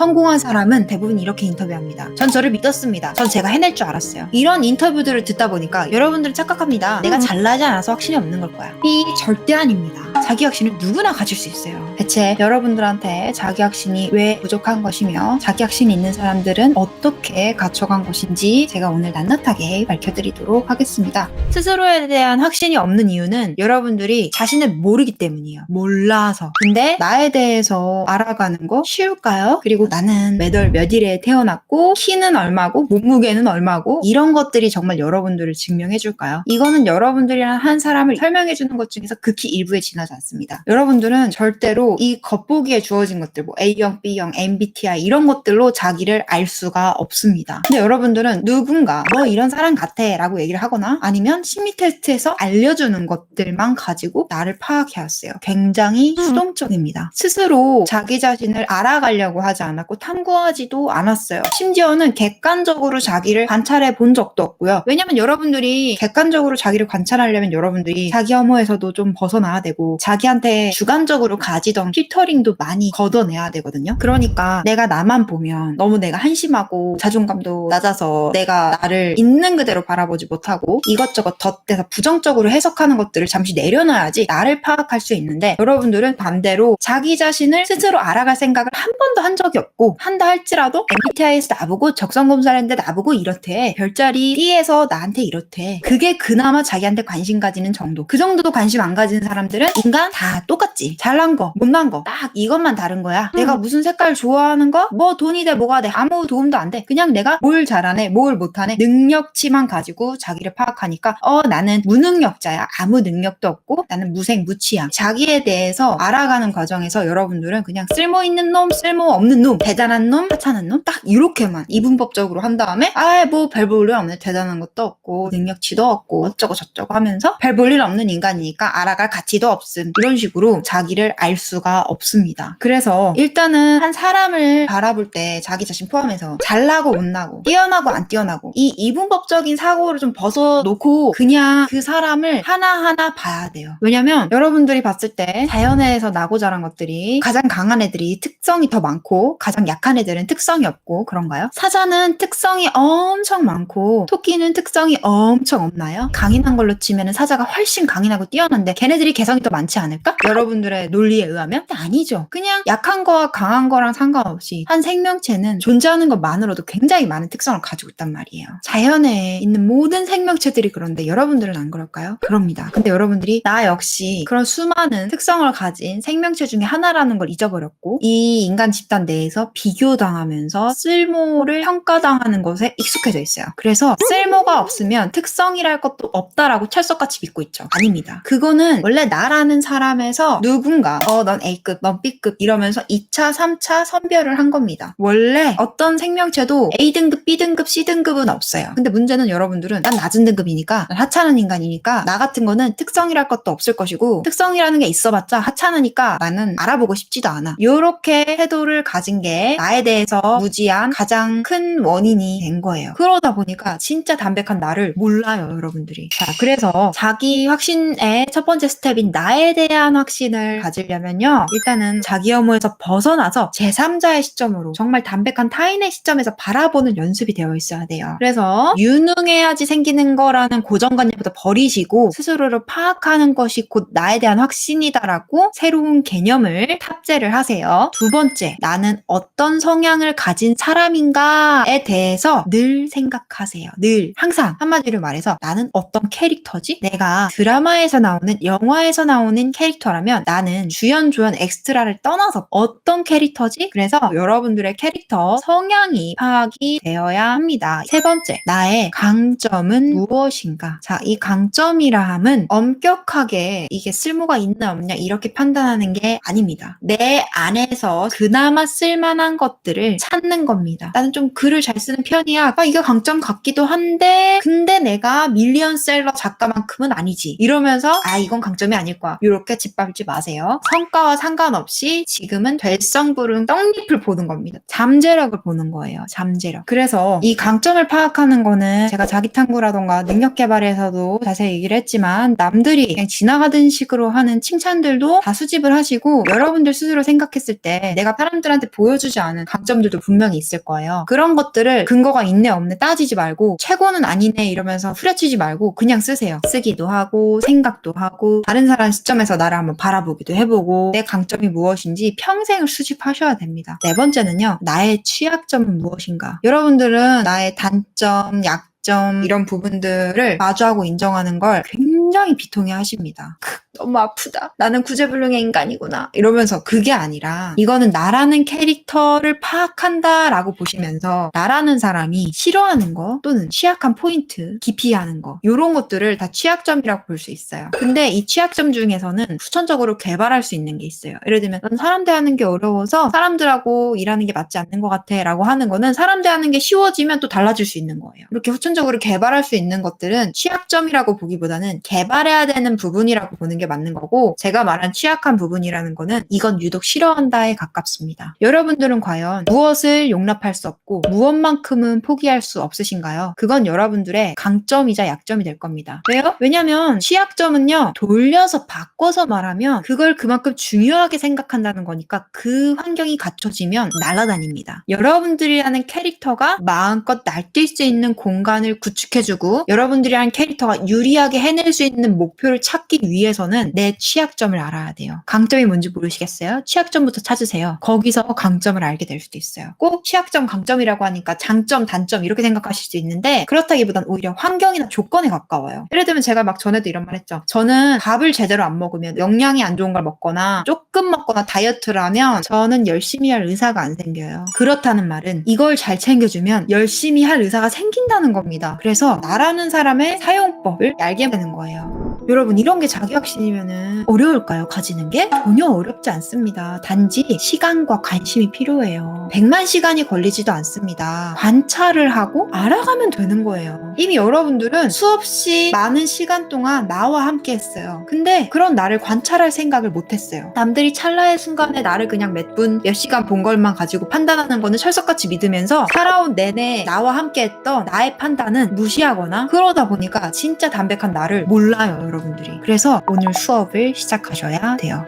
성공한 사람은 대부분 이렇게 인터뷰합니다. 전 저를 믿었습니다. 전 제가 해낼 줄 알았어요. 이런 인터뷰들을 듣다 보니까 여러분들은 착각합니다. 내가 잘나지 않아서 확신이 없는 걸 거야. 이 절대 아닙니다. 자기 확신은 누구나 가질 수 있어요. 대체 여러분들한테 자기 확신이 왜 부족한 것이며 자기 확신이 있는 사람들은 어떻게 갖춰간 것인지 제가 오늘 낱낱하게 밝혀드리도록 하겠습니다. 스스로에 대한 확신이 없는 이유는 여러분들이 자신을 모르기 때문이에요. 몰라서. 근데 나에 대해서 알아가는 거 쉬울까요? 그리고 나는 몇 월 몇 일에 태어났고 키는 얼마고 몸무게는 얼마고 이런 것들이 정말 여러분들을 증명해 줄까요? 이거는 여러분들이랑 한 사람을 설명해 주는 것 중에서 극히 일부에 지나지 않습니다. 여러분들은 절대로 이 겉보기에 주어진 것들 뭐 A형, B형, MBTI 이런 것들로 자기를 알 수가 없습니다. 근데 여러분들은 누군가 너 이런 사람 같아 라고 얘기를 하거나 아니면 심리 테스트에서 알려주는 것들만 가지고 나를 파악해 왔어요. 굉장히 수동적입니다. 스스로 자기 자신을 알아가려고 하지 않 았고 탐구하지도 않았어요. 심지어는 객관적으로 자기를 관찰해 본 적도 없고요. 왜냐면 여러분들이 객관적으로 자기를 관찰하려면 여러분들이 자기 혐오에서도 좀 벗어나야 되고 자기한테 주관적으로 가지던 필터링도 많이 걷어내야 되거든요. 그러니까 내가 나만 보면 너무 내가 한심하고 자존감도 낮아서 내가 나를 있는 그대로 바라보지 못하고 이것저것 덧대서 부정적으로 해석하는 것들을 잠시 내려놔야지 나를 파악할 수 있는데 여러분들은 반대로 자기 자신을 스스로 알아갈 생각을 한 번도 한 적이 없고 한다 할지라도 MBTI에서 나보고 적성 검사를 했는데 나보고 이렇대. 별자리 B에서 나한테 이렇대. 그게 그나마 자기한테 관심 가지는 정도. 그 정도도 관심 안 가지는 사람들은 인간 다 똑같지. 잘난 거 못난 거 딱 이것만 다른 거야. 내가 무슨 색깔 좋아하는 거? 뭐 돈이 돼 뭐가 돼. 아무 도움도 안 돼. 그냥 내가 뭘 잘하네 뭘 못하네. 능력치만 가지고 자기를 파악하니까 어 나는 무능력자야. 아무 능력도 없고 나는 무생무치야 자기에 대해서 알아가는 과정에서 여러분들은 그냥 쓸모 있는 놈 쓸모 없는 놈 대단한 놈 하찮은 놈? 딱 이렇게만 이분법적으로 한 다음에 아 뭐 별 볼 일 없네 대단한 것도 없고 능력치도 없고 어쩌고 저쩌고 하면서 별 볼 일 없는 인간이니까 알아갈 가치도 없음. 이런 식으로 자기를 알 수가 없습니다. 그래서 일단은 한 사람을 바라볼 때 자기 자신 포함해서 잘나고 못나고 뛰어나고 안 뛰어나고 이 이분법적인 사고를 좀 벗어놓고 그냥 그 사람을 하나하나 봐야 돼요. 왜냐면 여러분들이 봤을 때 자연에서 나고 자란 것들이 가장 강한 애들이 특성이 더 많고 가장 약한 애들은 특성이 없고 그런가요? 사자는 특성이 엄청 많고 토끼는 특성이 엄청 없나요? 강인한 걸로 치면 사자가 훨씬 강인하고 뛰어난데 걔네들이 개성이 더 많지 않을까? 여러분들의 논리에 의하면 아니죠. 그냥 약한 거와 강한 거랑 상관없이 한 생명체는 존재하는 것만으로도 굉장히 많은 특성을 가지고 있단 말이에요. 자연에 있는 모든 생명체들이 그런데 여러분들은 안 그럴까요? 그럽니다. 근데 여러분들이 나 역시 그런 수많은 특성을 가진 생명체 중에 하나라는 걸 잊어버렸고 이 인간 집단 내에 서 비교당하면서 쓸모를 평가당하는 것에 익숙해져 있어요. 그래서 쓸모가 없으면 특성이랄 것도 없다라고 철석같이 믿고 있죠. 아닙니다. 그거는 원래 나라는 사람에서 누군가 어 넌 A급, 넌 B급 이러면서 2차, 3차 선별을 한 겁니다. 원래 어떤 생명체도 A등급, B등급, C등급은 없어요. 근데 문제는 여러분들은 난 낮은 등급이니까 난 하찮은 인간이니까 나 같은 거는 특성이랄 것도 없을 것이고 특성이라는 게 있어봤자 하찮으니까 나는 알아보고 싶지도 않아. 요렇게 태도를 가진 게 나에 대해서 무지한 가장 큰 원인이 된 거예요. 그러다 보니까 진짜 담백한 나를 몰라요, 여러분들이. 자, 그래서 자기 확신의 첫 번째 스텝인 나에 대한 확신을 가지려면요. 일단은 자기 혐오에서 벗어나서 제3자의 시점으로 정말 담백한 타인의 시점에서 바라보는 연습이 되어 있어야 돼요. 그래서 유능해야지 생기는 거라는 고정관념부터 버리시고 스스로를 파악하는 것이 곧 나에 대한 확신이다라고 새로운 개념을 탑재를 하세요. 두 번째, 나는 어떤 성향을 가진 사람인가에 대해서 늘 생각하세요. 늘 항상 한마디로 말해서 나는 어떤 캐릭터지? 내가 드라마에서 나오는 영화에서 나오는 캐릭터라면 나는 주연 조연 엑스트라를 떠나서 어떤 캐릭터지? 그래서 여러분들의 캐릭터 성향이 파악이 되어야 합니다. 세 번째, 나의 강점은 무엇인가? 자, 이 강점이라 함은 엄격하게 이게 쓸모가 있나 없냐 이렇게 판단하는 게 아닙니다. 내 안에서 그나마 쓸 만한 것들을 찾는 겁니다. 나는 좀 글을 잘 쓰는 편이야. 아, 이게 강점 같기도 한데, 근데 내가 밀리언셀러 작가만큼은 아니지. 이러면서, 아, 이건 강점이 아닐 거야. 이렇게 짓밟지 마세요. 성과와 상관없이 지금은 될성부른 떡잎을 보는 겁니다. 잠재력을 보는 거예요. 잠재력. 그래서 이 강점을 파악하는 거는 제가 자기 탐구라던가 능력 개발에서도 자세히 얘기를 했지만 남들이 그냥 지나가던 식으로 하는 칭찬들도 다 수집을 하시고 여러분들 스스로 생각했을 때 내가 사람들한테 보여 보여주지 않은 강점들도 분명히 있을 거예요. 그런 것들을 근거가 있네 없네 따지지 말고 최고는 아니네 이러면서 후려치지 말고 그냥 쓰세요. 쓰기도 하고 생각도 하고 다른 사람 시점에서 나를 한번 바라보기도 해보고 내 강점이 무엇인지 평생을 수집하셔야 됩니다. 네 번째는요. 나의 취약점은 무엇인가? 여러분들은 나의 단점, 약점 이런 부분들을 마주하고 인정하는 걸 굉장히 비통해 하십니다. 크, 너무 아프다. 나는 구제불능의 인간이구나. 이러면서 그게 아니라 이거는 나라는 캐릭터를 파악한다라고 보시면서 나라는 사람이 싫어하는 거 또는 취약한 포인트, 기피하는 거 이런 것들을 다 취약점이라고 볼 수 있어요. 근데 이 취약점 중에서는 후천적으로 개발할 수 있는 게 있어요. 예를 들면 난 사람 대하는 게 어려워서 사람들하고 일하는 게 맞지 않는 것 같아 라고 하는 거는 사람 대하는 게 쉬워지면 또 달라질 수 있는 거예요. 이렇게 후천적으로 개발할 수 있는 것들은 취약점이라고 보기보다는 개발해야 되는 부분이라고 보는 게 맞는 거고 제가 말한 취약한 부분이라는 거는 이건 유독 싫어한다에 가깝습니다. 여러분들은 과연 무엇을 용납할 수 없고 무엇만큼은 포기할 수 없으신가요? 그건 여러분들의 강점이자 약점이 될 겁니다. 왜요? 왜냐면 취약점은요 돌려서 바꿔서 말하면 그걸 그만큼 중요하게 생각한다는 거니까 그 환경이 갖춰지면 날아다닙니다. 여러분들이라는 캐릭터가 마음껏 날뛸 수 있는 공간을 구축해주고 여러분들이라는 캐릭터가 유리하게 해낼 수 있는 목표를 찾기 위해서는 내 취약점을 알아야 돼요. 강점이 뭔지 모르시겠어요? 취약점부터 찾으세요. 거기서 강점을 알게 될 수도 있어요. 꼭 취약점, 강점이라고 하니까 장점, 단점 이렇게 생각하실 수 있는데 그렇다기보단 오히려 환경이나 조건에 가까워요. 예를 들면 제가 막 전에도 이런 말 했죠. 저는 밥을 제대로 안 먹으면 영양이 안 좋은 걸 먹거나 조금 먹거나 다이어트를 하면 저는 열심히 할 의사가 안 생겨요. 그렇다는 말은 이걸 잘 챙겨주면 열심히 할 의사가 생긴다는 겁니다. 그래서 나라는 사람의 사용법을 알게 되는 거예요. 여러분 이런 게 자기 확신이면은 어려울까요? 가지는 게 전혀 어렵지 않습니다. 단지 시간과 관심이 필요해요. 100만 시간이 걸리지도 않습니다. 관찰을 하고 알아가면 되는 거예요. 이미 여러분들은 수없이 많은 시간 동안 나와 함께 했어요. 근데 그런 나를 관찰할 생각을 못 했어요. 남들이 찰나의 순간에 나를 그냥 몇 분, 몇 시간 본 것만 가지고 판단하는 거는 철석같이 믿으면서 살아온 내내 나와 함께 했던 나의 판단은 무시하거나 그러다 보니까 진짜 담백한 나를 몰라요, 여러분들이. 그래서 오늘 수업을 시작하셔야 돼요.